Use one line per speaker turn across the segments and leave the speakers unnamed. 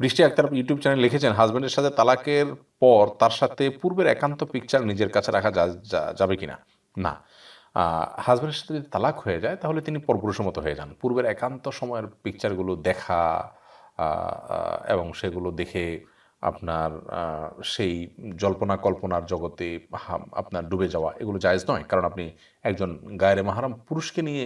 বৃষ্টি Akter YouTube channel লিখেছেন হাজব্যান্ডের সাথে তালাকের পর তার সাথে পূর্বের একান্ত পিকচার নিজের কাছে রাখা যাবে কি না। না হাজব্যান্ডের সাথে যদি তালাক হয়ে যায়, তাহলে তিনি পরপুরুষের মতো হয়ে যান। পূর্বের একান্ত সময়ের পিকচারগুলো দেখা এবং সেগুলো দেখে আপনার সেই জল্পনা কল্পনার জগতে আপনার ডুবে যাওয়া, এগুলো জায়েজ নয়। কারণ আপনি একজন গায়ের মাহারাম পুরুষকে নিয়ে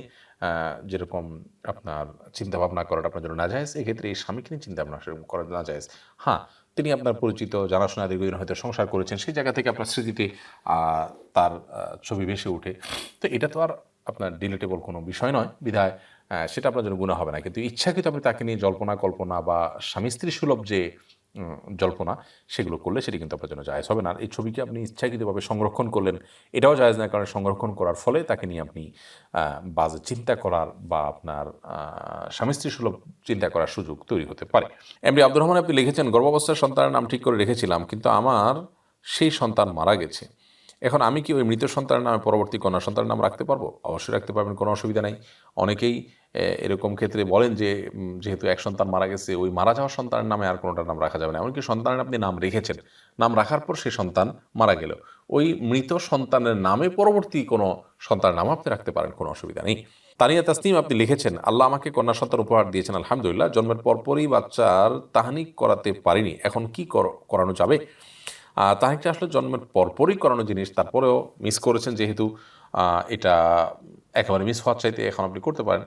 যেরকম আপনার চিন্তাভাবনা করাটা আপনার জন্য না জায়েজ এক্ষেত্রে এই স্বামীকে নিয়ে চিন্তা ভাবনা সেরকম করা না জায়েজ হ্যাঁ তিনি আপনার পরিচিত, জানাশোনা দীর্ঘদিন হয়তো সংসার করেছেন, সেই জায়গা থেকে আপনার স্মৃতিতে তার ছবি ভেসে ওঠে। তো এটা তো আর আপনার ডিলেটেবল কোনো বিষয় নয়, বিধায় সেটা আপনার জন্য গুণা হবে না। কিন্তু ইচ্ছাকৃত আপনি তাকে নিয়ে জল্পনা কল্পনা বা স্বামী স্ত্রী সুলভ যে জল্পনা, সেগুলো করলে সেটি কিন্তু আপনার জন্য জায়জ হবে না। এই ছবিকে আপনি ইচ্ছাকৃতভাবে সংরক্ষণ করলেন, এটাও জায়জ না, কারণ সংরক্ষণ করার ফলে তাকে নিয়ে আপনি বাজে চিন্তা করার বা আপনার স্বামী স্ত্রী সুলভ চিন্তা করার সুযোগ তৈরি হতে পারে। এমনি আব্দুর রহমান আপনি লিখেছেন, গর্ভাবস্থার সন্তানের নাম ঠিক করে রেখেছিলাম, কিন্তু আমার সেই সন্তান মারা গেছে। এখন আমি কি ওই মৃত সন্তানের নামে পরবর্তী কন্যা সন্তানের নাম রাখতে পারব? অবশ্যই রাখতে পারবেন, কোনো অসুবিধা নেই। অনেকেই এরকম ক্ষেত্রে বলেন যে যেহেতু এক সন্তান মারা গেছে, ওই মারা যাওয়া সন্তানের নামে আর কোনোটার নাম রাখা যাবে না। এমনকি সন্তানের আপনি নাম রেখেছেন, নাম রাখার পর সেই সন্তান মারা গেল। ওই মৃত সন্তানের নামে পরবর্তী কোনো সন্তানের নাম আপনি রাখতে পারেন, কোনো অসুবিধা নেই। তানিয়া তাসনিম আপনি লিখেছেন, আল্লাহ আমাকে কন্যা সন্তান উপহার দিয়েছেন, আলহামদুলিল্লাহ, জন্মের পরপরই বাচ্চার তাহানিক করাতে পারিনি। এখন কি কর- করানো যাবে? তাহানিকটা আসলে জন্মের পরপরই করানো জিনিস, তারপরেও মিস করেছেন যেহেতু এটা একেবারে মিস হওয়ার চাইতে এখন আপনি করতে পারেন।